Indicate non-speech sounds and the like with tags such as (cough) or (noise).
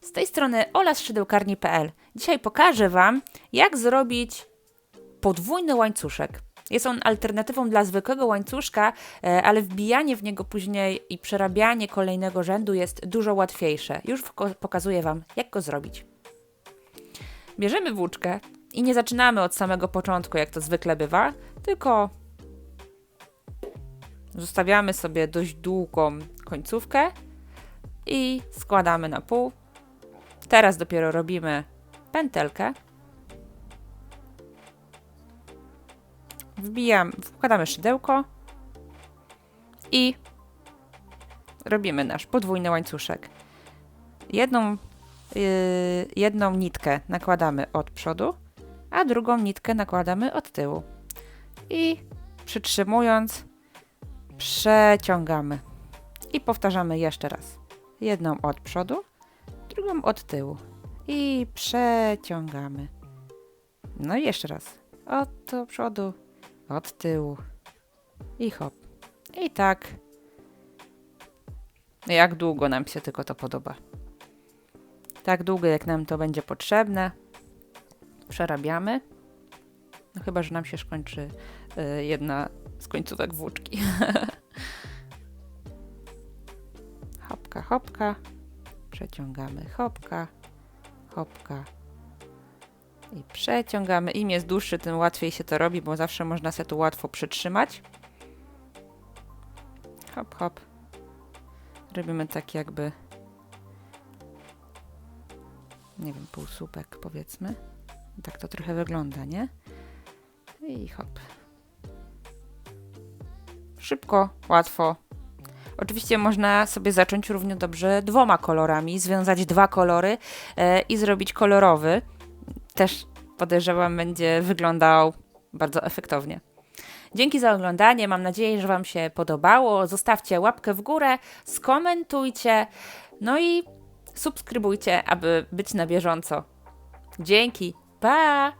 Z tej strony Ola z szydełkarni.pl. Dzisiaj pokażę Wam, jak zrobić podwójny łańcuszek. Jest on alternatywą dla zwykłego łańcuszka, e, ale wbijanie w niego później i przerabianie kolejnego rzędu jest dużo łatwiejsze. Już pokazuję Wam, jak go zrobić. Bierzemy włóczkę i nie zaczynamy od samego początku, jak to zwykle bywa, tylko zostawiamy sobie dość długą końcówkę i składamy na pół. Teraz dopiero robimy pętelkę. Wbijam, wkładamy szydełko i robimy nasz podwójny łańcuszek. Jedną, yy, jedną nitkę nakładamy od przodu, a drugą nitkę nakładamy od tyłu. I przytrzymując, przeciągamy. I powtarzamy jeszcze raz. Jedną od przodu, drugą od tyłu. I przeciągamy. No i jeszcze raz. Od przodu, od tyłu. I hop. I tak. Jak długo nam się tylko to podoba. Tak długo, jak nam to będzie potrzebne. Przerabiamy. No chyba, że nam się skończy y, jedna z końcówek włóczki. (laughs) hopka. Przeciągamy hopka, hopka. I przeciągamy. Im jest dłuższy, tym łatwiej się to robi, bo zawsze można się tu łatwo przytrzymać. Hop, hop. Robimy tak jakby nie wiem, półsłupek powiedzmy. Tak to trochę wygląda, nie? I hop. Szybko, łatwo. Oczywiście można sobie zacząć równie dobrze dwoma kolorami, związać dwa kolory e, i zrobić kolorowy. Też podejrzewam, będzie wyglądał bardzo efektownie. Dzięki za oglądanie. Mam nadzieję, że Wam się podobało. Zostawcie łapkę w górę, skomentujcie, no i subskrybujcie, aby być na bieżąco. Dzięki. Pa!